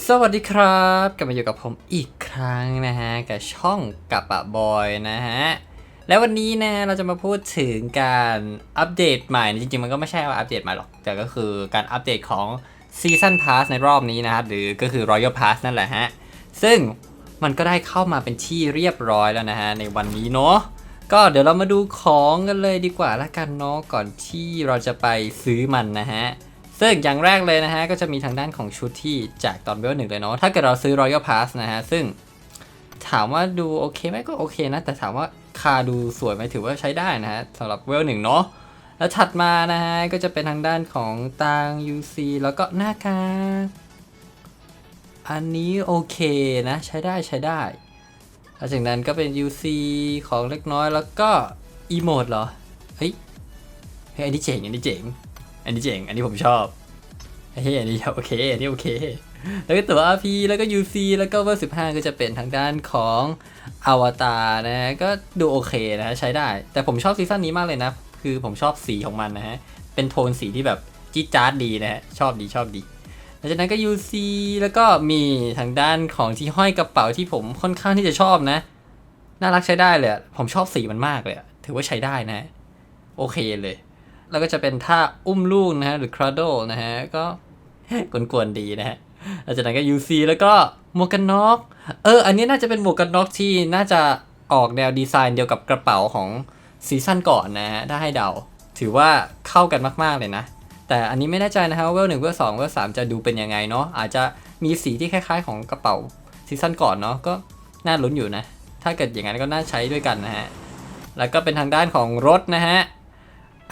สวัสดีครับกลับมาอยู่กับผมอีกครั้งนะฮะ กับช่องกับปะบอยนะฮะ แล้ววันนี้นะเราจะมาพูดถึงการอัปเดตใหม่ จริงๆ มันก็ไม่ใช่ว่าอัปเดตใหม่หรอก แต่ก็คือการอัปเดตของซีซันพาสในรอบนี้นะครับ หรือก็คือ Royal Pass นั่นแหละฮะ ซึ่งมันก็ได้เข้ามาเป็นที่เรียบร้อยแล้วนะฮะ ในวันนี้เนาะก็เดี๋ยวเรามาดูของกันเลยดีกว่าละกันเนาะก่อนที่เราจะไปซื้อมันนะฮะ ซึ่งอย่างแรกเลยนะฮะก็จะมีทางด้านของชุดที่แจกตอนเวลหนึ่งเลยเนาะถ้าเกิดเราซื้อ Royal Pass นะฮะซึ่งถามว่าดูโอเคไหมก็โอเคนะ แต่ถามว่าคาดูสวยไหมถือว่าใช้ได้นะฮะสำหรับเวลหนึ่งเนาะแล้วถัดมานะฮะก็จะเป็นทางด้านของตาง UC แล้วก็หน้ากากอันนี้โอเคนะใช้ได้ใช้ได้หลังจากนั้นก็เป็น UC ของเล็กน้อยแล้วก็อีโมดเหรอ เฮ้ยเฮ้ยอันนี้เจ๋งอันนี้เจ๋ง อันนี้เจ๋ง อันนี้ผมชอบเฮ้ยอันนี้โอเคอันนี้โอเค แล้วก็ตัว RP แล้วก็ UC แล้วก็เวอร์15ก็จะเป็นทางด้านของอวตารนะ ก็ดูโอเคนะใช้ได้ แต่ผมชอบซีซั่นนี้มากเลยนะ คือผมชอบสีของมันนะฮะ เป็นโทนสีที่แบบจี๊ดจ๊าดดีนะฮะ ชอบดีชอบดีหลังจากนั้นก็ UC แล้วก็มีทางด้านของที่ห้อยกระเป๋าที่ผมค่อนข้างที่จะชอบนะ น่ารักใช้ได้เลย ผมชอบสีมันมากเลย ถือว่าใช้ได้นะ โอเคเลย แล้วก็จะเป็นท่าอุ้มลูกนะฮะหรือ cradle นะฮะ ก็กวนๆดีนะฮะหลังจากนั้นก็ UC แล้วก็หมวกกันน็อกเออ อันนี้น่าจะเป็นหมวกกันน็อกที่น่าจะออกแนวดีไซน์เดียวกับกระเป๋าของซีซั่นก่อนนะฮะ ถ้าให้เดา ถือว่าเข้ากันมากๆเลยนะ แต่อันนี้ไม่แน่ใจนะฮะว่าเวลหนึ่งเวลสองเวลสามจะดูเป็นยังไงเนาะ อาจจะมีสีที่คล้ายๆ ของกระเป๋าซีซั่นก่อนเนาะ ก็น่าลุ้นอยู่นะ ถ้าเกิดอย่างนั้นก็น่าใช้ด้วยกันนะฮะ แล้วก็เป็นทางด้านของรถนะฮะ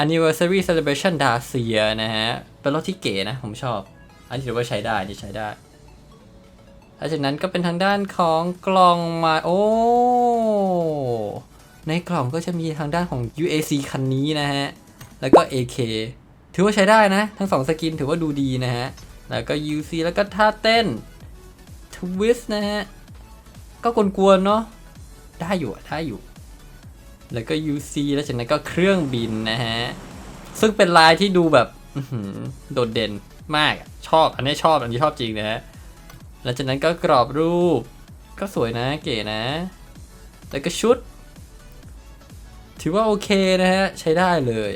Anniversary Celebration Dacia นะฮะ เป็นรถที่เก๋นะ ผมชอบ อันนี้ถือว่าใช้ได้นี่ใช้ได้หลังจากนั้นก็เป็นทางด้านของกล่องมา โอ้ ในกล่องก็จะมีทางด้านของ UAC คันนี้นะฮะ แล้วก็ AK ถือว่าใช้ได้นะ ทั้งสองสกินถือว่าดูดีนะฮะ แล้วก็ UC แล้วก็ท่าเต้น Twist นะฮะ ก็กวนๆเนาะ ได้อยู่ได้อยู่ แล้วก็ UC แล้วจากนั้นก็เครื่องบินนะฮะ ซึ่งเป็นลายที่ดูแบบโดดเด่นมากชอบ อันนี้ชอบ อันนี้ชอบจริงนะฮะหลังจากนั้นก็กรอบรูป ก็สวยนะเก๋นะ แล้วก็ชุด ถือว่าโอเคนะฮะ ใช้ได้เลย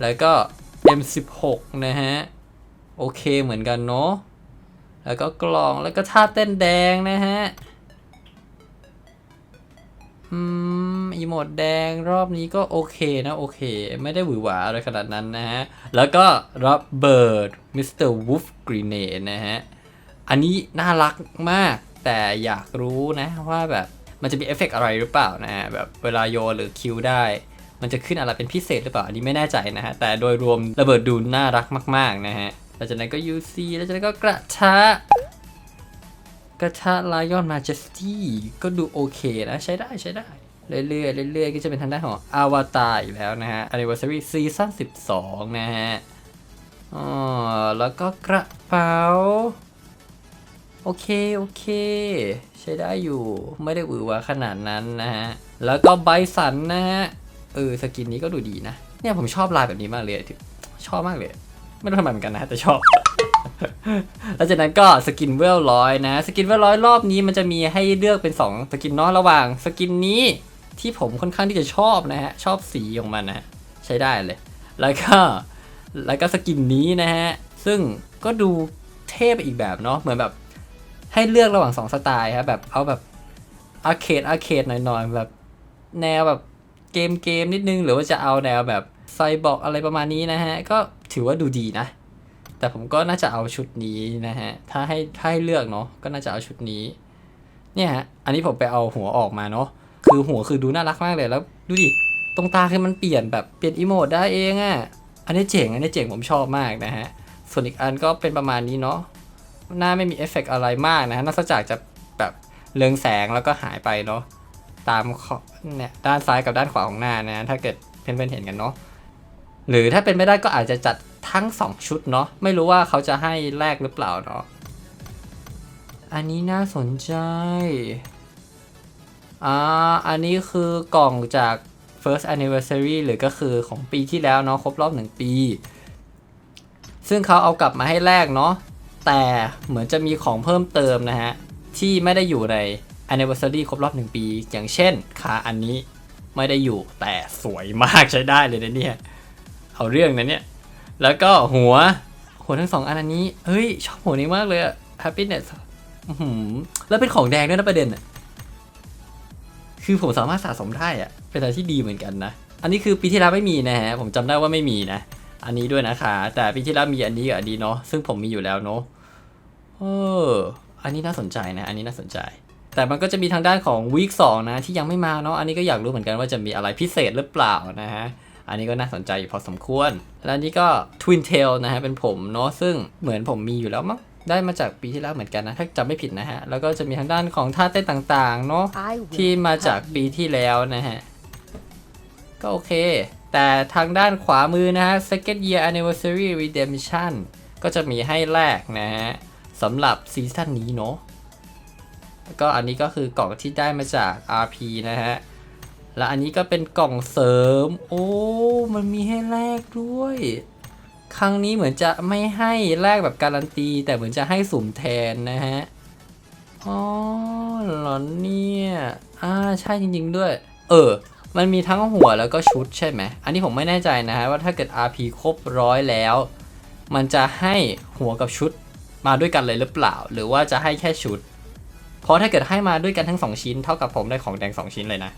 แล้วก็ M16 นะฮะ โอเคเหมือนกันเนาะแล้วก็กล่องแล้วก็ท่าเต้นแดงนะฮะ อืมอีโมดแดงรอบนี้ก็โอเคนะโอเค ไม่ได้หวือหวาอะไรขนาดนั้นนะฮะ แล้วก็รับเบิร์ดมิสเตอร์วูฟกรีเนดนะฮะ อันนี้น่ารักมากแต่อยากรู้นะว่าแบบมันจะมีเอฟเฟกต์อะไรหรือเปล่านะฮะ แบบเวลาโยนหรือคิวได้ มันจะขึ้นอะไรเป็นพิเศษหรือเปล่า อันนี้ไม่แน่ใจนะฮะ แต่โดยรวมระเบิดดูน่ารักมาก ๆ นะฮะหลังจากนั้นก็ UC แล้วจากนั้นก็กระทะ กระทะ Lion Majesty ก็ดูโอเคนะใช้ได้ใช้ได้ เรื่อยๆเรื่อยๆก็จะเป็นทางด้านของอวตารอีกแล้วนะฮะ Anniversary Season 12 นะฮะอ๋อแล้วก็กระเป๋า โอเค โอเค ใช้ได้อยู่ไม่ได้หวือหวาขนาดนั้นนะฮะ แล้วก็ไบสันนะฮะ เออ สกินนี้ก็ดูดีนะ เนี่ยผมชอบลายแบบนี้มากเลย ชอบมากเลย ไม่รู้ทำไมเหมือนกันนะ แต่ชอบ แล้วจากนั้นก็สกินเวลร้อยนะ สกินเวลร้อยรอบนี้มันจะมีให้เลือกเป็น 2 สกินเนาะระหว่างสกินนี้ที่ผมค่อนข้างที่จะชอบนะฮะ ชอบสีของมันนะใช้ได้เลย แล้วก็แล้วก็สกินนี้นะฮะ ซึ่งก็ดูเท่ไปอีกแบบเนาะเหมือนแบบให้เลือกระหว่าง 2 สไตล์ครับแบบเอาแบบอาร์เคดอาร์เคดหน่อยๆแบบแนวแบบเกมเกมนิดนึง หรือว่าจะเอาแนวแบบไซบอร์กอะไรประมาณนี้นะฮะ ก็ถือว่าดูดีนะ แต่ผมก็น่าจะเอาชุดนี้นะฮะ ถ้าให้ถ้าให้เลือกเนาะก็น่าจะเอาชุดนี้ เนี่ยฮะ อันนี้ผมไปเอาหัวออกมาเนาะคือหัวคือดูน่ารักมากเลยแล้วดูดิตรงตาคือมันเปลี่ยนแบบเปลี่ยนอีโมดได้เองอะ่ะอันนี้เจ๋งอันนี้เจ๋งผมชอบมากนะฮะส่วนอีกอันก็เป็นประมาณนี้เนาะหน้าไม่มีเอฟเฟกต์อะไรมากนะฮะนอกจากจะแบบเรืองแสงแล้วก็หายไปเนาะตามขอเนี่ยด้านซ้ายกับด้านขวาของหน้านะถ้าเกิดเพื่อนๆเห็นกันเนาะหรือถ้าเป็นไม่ได้ก็อาจจะจัด ทั้ง 2 ชุดเนาะไม่รู้ว่าเขาจะให้แลกหรือเปล่าเนาะอันนี้น่าสนใจอ่าอันนี้คือกล่องจาก first anniversary หรือก็คือของปีที่แล้วเนาะครบรอบหนึ่งปี ซึ่งเขาเอากลับมาให้แลกเนาะแต่เหมือนจะมีของเพิ่มเติมนะฮะ ที่ไม่ได้อยู่ใน anniversary ครบรอบหนึ่งปี อย่างเช่นขาอันนี้ไม่ได้อยู่แต่สวยมากใช้ได้เลยนะเนี่ย เอาเรื่องนะเนี่ย แล้วก็หัว หัวทั้งสองอันอันนี้ เฮ้ย ชอบหัวนี้มากเลยอะ happiness แล้วเป็นของแดงด้วยนะประเด็นอะคือผมสามารถสะสมได้อะเป็นอะไรที่ดีเหมือนกันนะ อันนี้คือปีที่แล้วไม่มีนะฮะ ผมจำได้ว่าไม่มีนะ อันนี้ด้วยนะคะ แต่ปีที่แล้วมีอันนี้กับอันนี้เนาะ ซึ่งผมมีอยู่แล้วเนาะ เออ อันนี้น่าสนใจนะ อันนี้น่าสนใจ แต่มันก็จะมีทางด้านของวีคสองนะที่ยังไม่มาเนาะ อันนี้ก็อยากรู้เหมือนกันว่าจะมีอะไรพิเศษหรือเปล่านะฮะ อันนี้ก็น่าสนใจอยู่พอสมควร แล้วอันนี้ก็ Twin Tail นะฮะ เป็นผมเนาะซึ่งเหมือนผมมีอยู่แล้วมั้งได้มาจากปีที่แล้วเหมือนกันนะ ถ้าจำไม่ผิดนะฮะ แล้วก็จะมีทางด้านของท่าเต้นต่างๆ เนาะ I will ที่มาจากปีที่แล้วนะฮะ ก็โอเค แต่ทางด้านขวามือนะฮะ second year anniversary redemption ก็จะมีให้แลกนะฮะสำหรับซีซั่นนี้เนาะแล้วก็อันนี้ก็คือกล่องที่ได้มาจาก RP นะฮะ และอันนี้ก็เป็นกล่องเสริม โอ้ มันมีให้แลกด้วย ครั้งนี้เหมือนจะไม่ให้แลกแบบการันตี แต่เหมือนจะให้สุ่มแทนนะฮะ อ๋อหรอเนี่ยอ่าใช่จริง ๆ ด้วย เออ มันมีทั้งหัวแล้วก็ชุดใช่ไหม อันนี้ผมไม่แน่ใจนะฮะว่าถ้าเกิด RP ครบร้อยแล้ว มันจะให้หัวกับชุดมาด้วยกันเลยหรือเปล่า หรือว่าจะให้แค่ชุด เพราะถ้าเกิดให้มาด้วยกันทั้ง 2 ชิ้น เท่ากับผมได้ของแดง 2 ชิ้นเลยนะ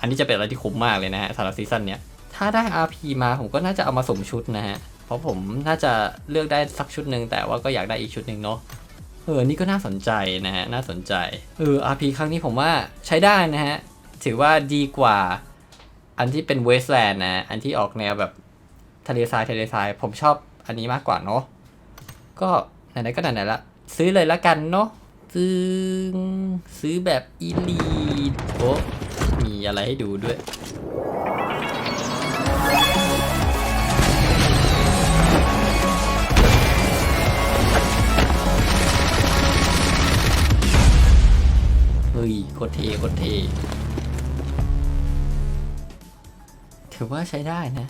อันนี้จะเป็นอะไรที่คุ้มมากเลยนะฮะสำหรับซีซั่นเนี้ย ถ้าได้ RP มาผมก็น่าจะเอามาสมชุดนะฮะ เพราะผมน่าจะเลือกได้สักชุดหนึ่งแต่ว่าก็อยากได้อีกชุดหนึ่งเนาะ เออ นี่ก็น่าสนใจนะฮะ น่าสนใจ เออ RP ครั้งนี้ผมว่าใช้ได้นะฮะ ถือว่าดีกว่า อันที่เป็นเวสแลนด์นะ อันที่ออกแนวแบบทะเลทรายทะเลทราย ผมชอบอันนี้มากกว่าเนาะ ก็ไหนๆก็ไหนๆละ ซื้อเลยละกันเนาะ ซื้อ ซื้อแบบอีลีดโอ้ มีอะไรให้ดูด้วยเฮ้ยโคตรเทโคตรเทถือว่าใช้ได้นะ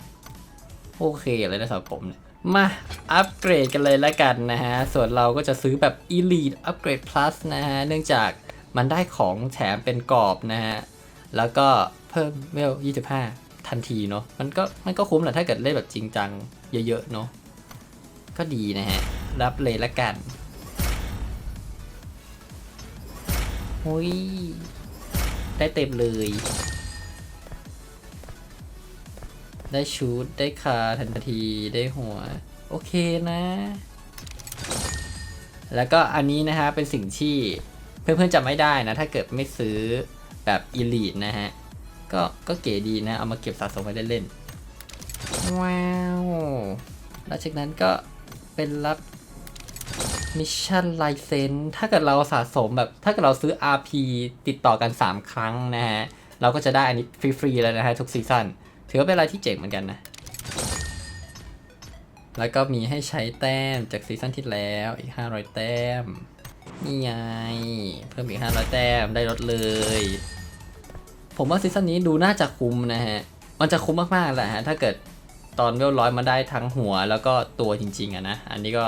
โอเคเลยนะสำหรับผมเนี่ยมาอัปเกรดกันเลยละกันนะฮะ ส่วนเราก็จะซื้อแบบ Elite Upgrade Plus นะฮะ เนื่องจากมันได้ของแถมเป็นกรอบนะฮะ แล้วก็เพิ่มเวล25 ทันทีเนาะมันก็มันก็คุ้มแหละถ้าเกิดเล่นแบบจริงจังเยอะๆเนาะก็ดีนะฮะ รับเลยละกันหุยได้เต็มเลย ได้ชุดได้คาทันทีได้หัว โอเคนะ แล้วก็อันนี้นะฮะเป็นสิ่งที่เพื่อนๆจำไม่ได้นะ ถ้าเกิดไม่ซื้อ แบบ Elite นะฮะ ก็ก็เก๋ดีนะ เอามาเก็บสะสมไว้เล่นๆ ว้าว แล้วจากนั้นก็เป็นรับมิชชั่นไลเซนถ้าเกิดเราสะสมแบบ ถ้าเกิดเราซื้อ RP ติดต่อกัน 3 ครั้งนะฮะ เราก็จะได้อันนี้ฟรี ๆ แล้วนะฮะ ทุกซีซั่นถือว่าเป็นอะไรที่เจ๋งเหมือนกันนะ แล้วก็มีให้ใช้แต้มจากซีซั่นที่แล้วอีก 500 แต้ม นี่ไง เพิ่มอีก 500 แต้มได้ลดเลย ผมว่าซีซั่นนี้ดูน่าจะคุ้มนะฮะ มันจะคุ้มมากๆแหละฮะ ถ้าเกิดตอนเวลร้อยมาได้ทั้งหัวแล้วก็ตัวจริงๆอะนะ อันนี้ก็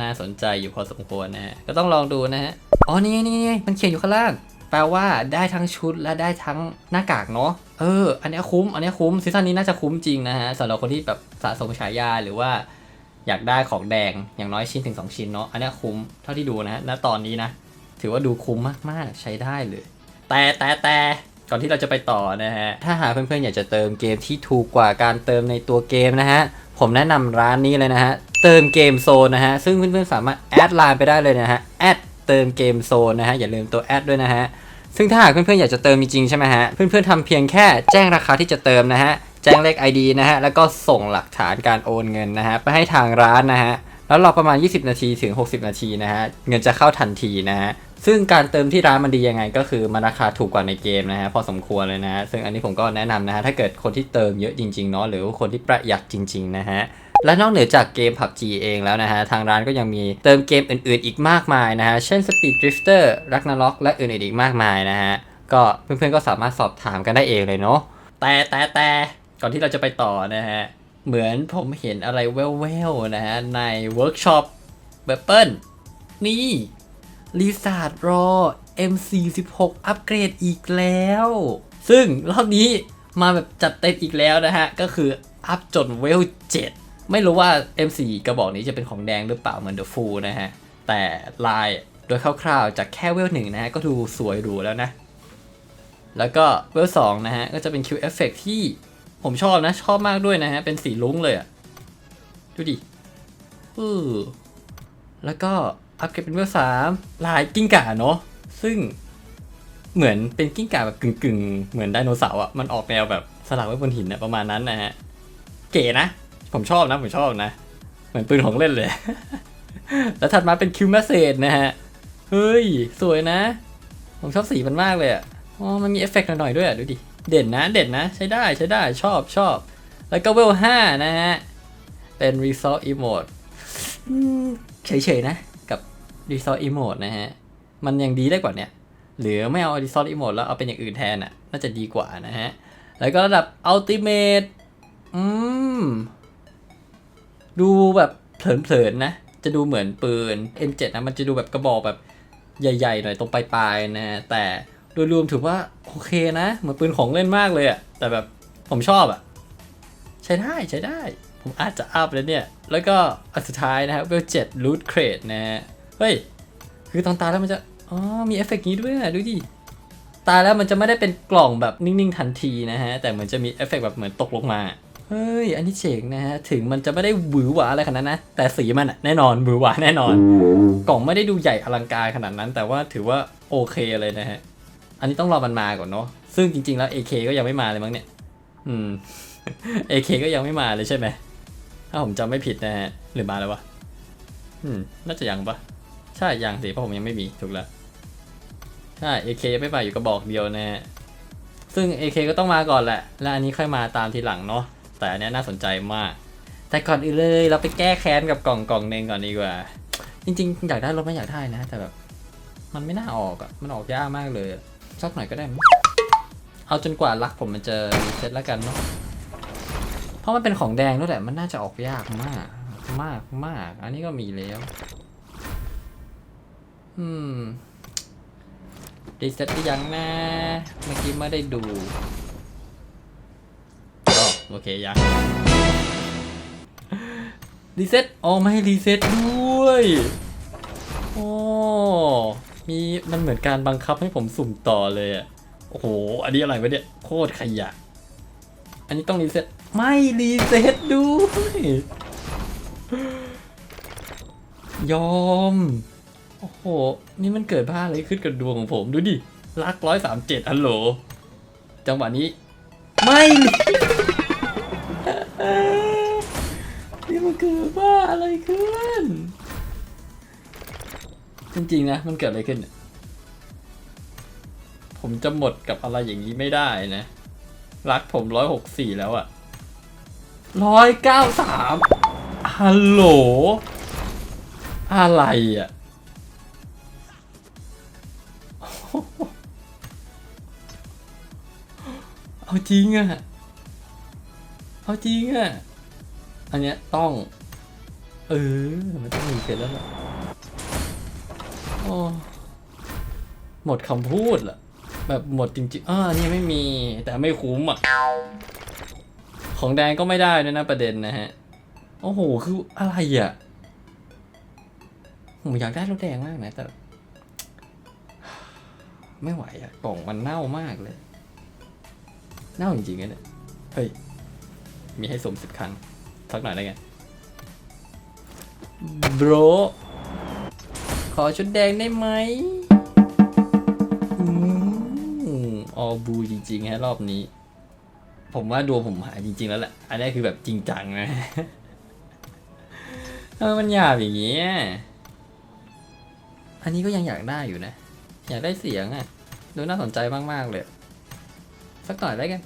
น่าสนใจอยู่พอสมควรนะฮะ ก็ต้องลองดูนะฮะ อ๋อ นี่ไงนี่ไงมันเขียนอยู่ข้างล่าง แปลว่าได้ทั้งชุดและได้ทั้งหน้ากากเนาะ เออ อันนี้คุ้ม อันนี้คุ้มซีซั่นนี้น่าจะคุ้มจริงนะฮะสำหรับคนที่แบบสะสมฉายาหรือว่าอยากได้ของแดงอย่างน้อยชิ้นถึง 2 ชิ้นเนาะ อันนี้คุ้มเท่าที่ดูนะฮะ ณ ตอนนี้นะ ถือว่าดูคุ้มมากๆ ใช้ได้เลย แต่แต่แต่ ก่อนที่เราจะไปต่อนะฮะ ถ้าหากเพื่อนๆ อยากจะเติมเกมที่ถูกกว่าการเติมในตัวเกมนะฮะ ผมแนะนำร้านนี้เลยนะฮะ เติมเกมโซนนะฮะ ซึ่งเพื่อนๆ สามารถแอดไลน์ไปได้เลยนะฮะ แอดเติมเกมโซนนะฮะ อย่าลืมตัวแอดด้วยนะฮะ ซึ่งถ้าหากเพื่อนๆ อยากจะเติมจริงๆ ใช่ไหมฮะ เพื่อนๆทำเพียงแค่แจ้งราคาที่จะเติมนะฮะ แจ้งเลข ID นะฮะ แล้วก็ส่งหลักฐานการโอนเงินนะฮะ ไปให้ทางร้านนะฮะ แล้วรอประมาณ 20 นาทีถึง 60 นาทีนะฮะ เงินจะเข้าทันทีนะฮะ ซึ่งการเติมที่ร้านมันดียังไง ก็คือมันราคาถูกกว่าในเกมนะฮะพอสมควรเลยนะฮะซึ่งอันนี้ผมก็แนะนำนะฮะถ้าเกิดคนที่เติมเยอะจริงๆเนาะหรือคนที่ประหยัดจริง ๆ นะฮะและนอกเหนือจากเกม PUBG เองแล้วนะฮะ ทางร้านก็ยังมีเติมเกมอื่น ๆ อีกมากมายนะฮะ เช่น Speed Drifter Ragnarok และอื่น ๆ อีกมากมายนะฮะ ก็เพื่อน ๆ ก็สามารถสอบถามกันได้เองเลยเนาะ แต่แต่แต่ก่อนที่เราจะไปต่อนะฮะ เหมือนผมเห็นอะไรแว่วๆนะฮะ ในเวิร์กช็อปเบเปิลนี่ รีซาร์ดรอ M46 อัปเกรดอีกแล้ว ซึ่งรอบนี้มาแบบจัดเต็มอีกแล้วนะฮะ ก็คืออัพจนเวล7ไม่รู้ว่า M4 กระบอกนี้จะเป็นของแดงหรือเปล่าเหมือนเดอะฟูนะฮะ แต่ลายโดยคร่าวๆจากแค่เวลหนึ่งนะฮะ ก็ดูสวยหรูแล้วนะ แล้วก็เวลสองนะฮะ ก็จะเป็นคิวเอฟเฟกที่ผมชอบนะ ชอบมากด้วยนะฮะ เป็นสีลุ้งเลยอะดูดิเออแล้วก็ อัพเกรดเป็นเวลสามลายกิ้งก่าเนาะซึ่งเหมือนเป็นกิ้งก่าแบบกึ่งๆ เหมือนไดโนเสาร์อะมันออกแนวแบบสลักไว้บนหินนะประมาณนั้นนะฮะ เก๋นะ ผมชอบนะ ผมชอบนะ เหมือนปืนของเล่นเลย แล้วถัดมาเป็นคิวแมสเซจนะฮะ เฮ้ย สวยนะ ผมชอบสีมันมากเลยอะอ๋อมันมีเอฟเฟกต์หน่อยๆด้วยอะดูดิ เด่นนะ เด่นนะ ใช้ได้ใช้ได้ชอบชอบ แล้วก็เวลห้านะฮะ เป็น Result Emote เฉยๆนะ กับ Result Emote นะฮะ มันยังดีได้กว่าเนี้ยหรือไม่เอา Result Emote แล้วเอาเป็นอย่างอื่นแทนอะ น่าจะดีกว่านะฮะ แล้วก็ระดับ Ultimate อืม ดูแบบเผลนๆนะ จะดูเหมือนปืน M7 นะ มันจะดูแบบกระบอกแบบใหญ่ๆหน่อยตรงปลายๆนะฮะแต่โดยรวมถือว่าโอเคนะ เหมือนปืนของเล่นมากเลยอะแต่แบบผมชอบอะใช้ได้ใช้ได้ ผมอาจจะอัพแล้วเนี่ย แล้วก็อันสุดท้ายนะครับเวลเจ็ดรูทเครดนะฮะ เฮ้ย คือตอนตายแล้วมันจะ อ๋อ มีเอฟเฟกต์นี้ด้วยดูดิ ตายแล้วมันจะไม่ได้เป็นกล่องแบบนิ่งๆทันทีนะฮะ แต่เหมือนจะมีเอฟเฟกต์แบบเหมือนตกลงมา เฮ้ย อันนี้เจ๋งนะฮะ ถึงมันจะไม่ได้หวือหวาอะไรขนาดนั้นนะ แต่สีมันแน่นอนหวือหวาแน่นอน กล่องไม่ได้ดูใหญ่อลังการขนาดนั้น แต่ว่าถือว่าโอเคเลยนะฮะ อันนี้ต้องรอมันมาก่อนเนาะ ซึ่งจริงๆแล้ว AK ก็ยังไม่มาเลยมั้งเนี่ย อืม AK ก็ยังไม่มาเลยใช่ไหมถ้าผมจำไม่ผิดนะฮะ หรือมาแล้ววะ อืม น่าจะยังปะ ใช่ยังสิเพราะผมยังไม่มีถูกแล้วใช่ AK ยังไม่มาอยู่กระบอกเดียวนะฮะซึ่ง AK ก็ต้องมาก่อนแหละ แล้วอันนี้ค่อยมาตามทีหลังเนาะแต่อันนี้น่าสนใจมาก แต่ก่อนอื่นเลยเราไปแก้แค้นกับกล่องกล่องหนึ่งก่อนดีกว่า จริงๆ อยากได้รถไม่อยากได้นะ แต่แบบ มันไม่น่าออกอะมันออกยากมากเลยสักหน่อยก็ได้มั้ยเอาจนกว่ารักผมมันจะรีเซ็ตแล้วกันเนาะเพราะมันเป็นของแดงด้วยแหละมันน่าจะออกยากมาก มากมาก อันนี้ก็มีแล้ว อืมรีเซ็ตหรือยังนะ เมื่อกี้ไม่ได้ดูอ๋อโอเคยังรีเซ็ตอ๋อไม่ให้รีเซ็ตด้วยโอ้มีมันเหมือนการบังคับให้ผมสุ่มต่อเลยอะโอ้โห อันนี้อะไรวะเนี่ย โคตรขยะ อันนี้ต้องรีเซ็ตไม่รีเซ็ตด้วย ยอม อ้โห นี่มันเกิดบ้าอะไรขึ้นกับดวงของผมดูดิลักร้อยสามเจ็ดฮัลโหล จังหวะนี้ ไม่นี่มันเกิดบ้าอะไรขึ้น จริงๆนะ มันเกิดอะไรขึ้น ผมจะหมดกับอะไรอย่างนี้ไม่ได้นะ รักผมร้อยหกสี่แล้วอะร้อยเก้าสามฮัลโหล อะไรอะ เอาจริงอะเอาจริงอะอันเนี้ยต้อง เออ มันต้องมีเป็นแล้วล่ะโอ้หมดคำพูดละแบบหมดจริงๆอ่านนี่ไม่มี แต่ไม่คุ้มอะ ของแดงก็ไม่ได้ด้วยนะประเด็นนะฮะ โอ้โห คืออะไรอะผมอยากได้รถแดงมากนะแต่ ไม่ไหวอะกล่องมันเน่ามากเลย เน่าจริงๆนะเนี่ย เฮ้ย มีให้สมสิบครั้ง สักหน่อยได้ไง bro ขอชุดแดงได้ไหมอืมออบูจริงๆฮะรอบนี้ ผมว่าดวงผมหายจริง ๆ แล้วแหละ อันนี้คือแบบจริงจังนะเออมันหยาบอย่างเงี้ยอันนี้ก็ยังอยากได้อยู่นะ อยากได้เสียงอะ่ะ ดูน่าสนใจมาก ๆ เลย สักหน่อยได้กัน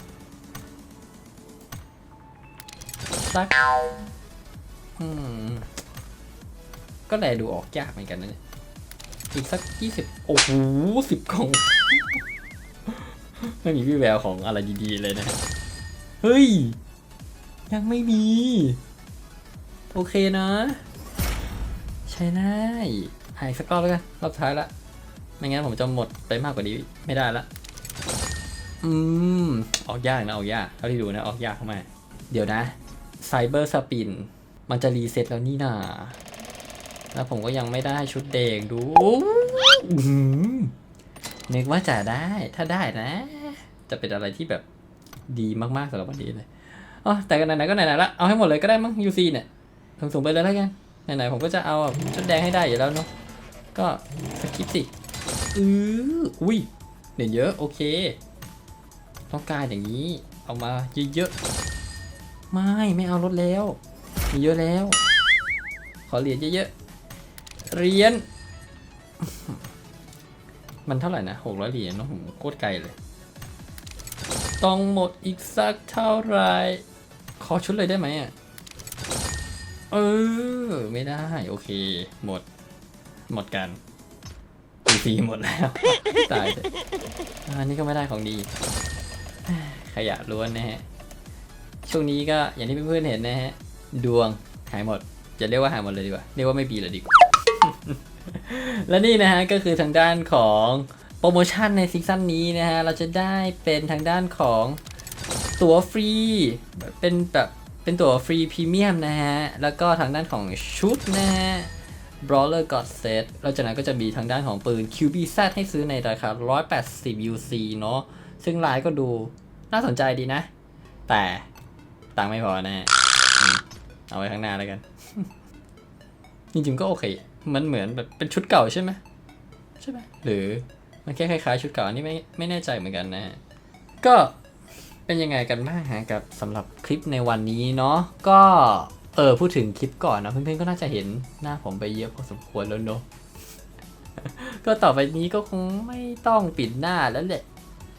สักอืม ก็แลดูออกยากเหมือนกันนะเนี่ยอีกสักยี่สิบโอ้โหสิบกล่อง ไม่มีวี่แววของอะไรดีๆเลยนะ เฮ้ย ยังไม่มี โอเคนะ ใช้ได้หายสักรอบแล้วกัน รอบท้ายละ ไม่งั้นผมจะหมดไปมากกว่านี้ไม่ได้ละ อืม ออกยากนะ ออกยาก เท่าที่ดูนะ ออกยากเข้ามาเดี๋ยวนะไซเบอร์สปิน มันจะรีเซ็ตแล้วนี่นาแล้วผมก็ยังไม่ได้ชุดเด็กดูอื้อหือนึกว่าจะได้ ถ้าได้นะ จะเป็นอะไรที่แบบดีมากๆสำหรับวันนี้เลยอ๋อแต่ก็ไหนๆก็ไหนๆละ เอาให้หมดเลยก็ได้มั้ง UC เนี่ยสูงๆไปเลยแล้วกัน ไหนๆผมก็จะเอาแบบชุดแดงให้ได้อยู่แล้วเนาะ ก็สกิปสิ อืออุ้ยเหรียญเยอะ โอเค ต้องการอย่างนี้ เอามาเยอะๆ ไม่ไม่เอาลดแล้ว มีเยอะแล้ว ขอเหรียญเยอะๆ เหรียญ มันเท่าไหร่นะหกร้อยเหรียญเนาะผมโคตรไกลเลย ต้องหมดอีกสักเท่าไหรขอชุดเลยได้ไหมอะ เออ ไม่ได้ โอเค หมด หมดกันอีซีหมดแล้ว ตายอันนี้ก็ไม่ได้ของดี ขยะล้วนนะฮะ ช่วงนี้ก็อย่างที่เพื่อนๆเห็นนะฮะ ดวงหายหมด จะเรียกว่าหายหมดเลยดีกว่า เรียกว่าไม่ปีเลยดีกว่า และนี่นะฮะก็คือทางด้านของโปรโมชั่นในซีซั่นนี้นะฮะ เราจะได้เป็นทางด้านของตั๋วฟรี เป็นแบบเป็นตั๋วฟรีพรีเมียมนะฮะ แล้วก็ทางด้านของชุดนะฮะ Brawler God Set เราจากนั้นก็จะมีทางด้านของปืน QBZ ให้ซื้อในราคา 180 UC เนาะ ซึ่งลายก็ดู น่าสนใจดีนะ แต่ตังค์ไม่พอนะฮะอืมเอาไว้ข้างหน้าแล้วกัน จริงๆก็โอเค มันเหมือนแบบเป็นชุดเก่าใช่ไหมใช่ไหมหรือมันแค่คล้ายๆชุดเก่าอันนี้ไม่ไม่แน่ใจเหมือนกันนะฮะก็เป็นยังไงกันบ้างฮะกับสำหรับคลิปในวันนี้เนาะก็เออพูดถึงคลิปก่อนนะเพื่อนๆก็น่าจะเห็นหน้าผมไปเยอะพอสมควรแล้วเนาะก็ต่อไปนี้ก็คงไม่ต้องปิดหน้าแล้วแหละ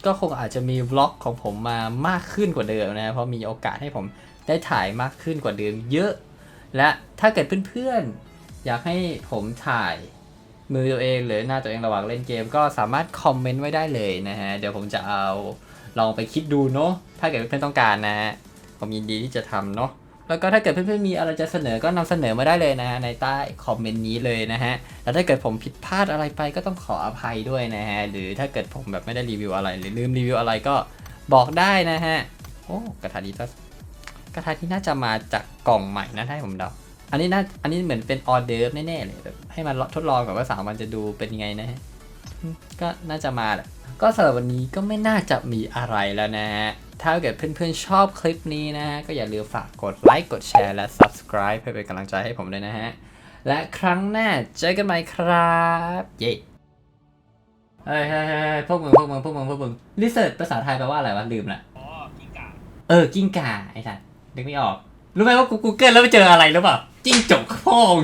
ก็คงอาจจะมีวล็อกของผมมามากขึ้นกว่าเดิมนะเพราะมีโอกาสให้ผมได้ถ่ายมากขึ้นกว่าเดิมเยอะ และถ้าเกิดเพื่อนๆ อยากให้ผมถ่ายมือตัวเองหรือหน้าตัวเองระหว่างเล่นเกม ก็สามารถคอมเมนต์ไว้ได้เลยนะฮะ เดี๋ยวผมจะเอาลองไปคิดดูเนาะถ้าเกิดเพื่อนๆต้องการนะฮะผมยินดีที่จะทำเนาะ แล้วก็ถ้าเกิดเพื่อนๆมีอะไรจะเสนอก็นำเสนอมาได้เลยนะฮะในใต้คอมเมนต์นี้เลยนะฮะแล้วถ้าเกิดผมผิดพลาดอะไรไปก็ต้องขออภัยด้วยนะฮะหรือถ้าเกิดผมแบบไม่ได้รีวิวอะไรหรือลืมรีวิวอะไรก็บอกได้นะฮะโอ้กระถานี้ก็กระถาที่น่าจะมาจากกล่องใหม่นะถ้าให้ผมเดาอันนี้น่าอันนี้เหมือนเป็นออเดิร์ฟแน่ๆเลยแบบให้มันทดลองก่อนว่าสามวันจะดูเป็นยังไงนะฮะก็น่าจะมาแหละ ก็สำหรับวันนี้ก็ไม่น่าจะมีอะไรแล้วนะฮะ ถ้าเกิดเพื่อนๆชอบคลิปนี้นะฮะ ก็อย่าลืมฝากกดไลค์กดแชร์และ subscribe เพื่อเป็นกำลังใจให้ผมด้วยนะฮะ และครั้งหน้าเจอกันใหม่ครับ เย้เฮ้ยเฮ้ยเฮ้ยพวกมึงพวกมึงพวกมึงพวกมึงรีเสิร์ชภาษาไทยแปลว่าอะไรวะลืมละอ๋อกิ้งก่าเออกิ้งก่าไอ้สัสนึกไม่ออก รู้ไหมว่ากู Google แล้วไปเจออะไรหรือเปล่าจิ้งจกพ่อง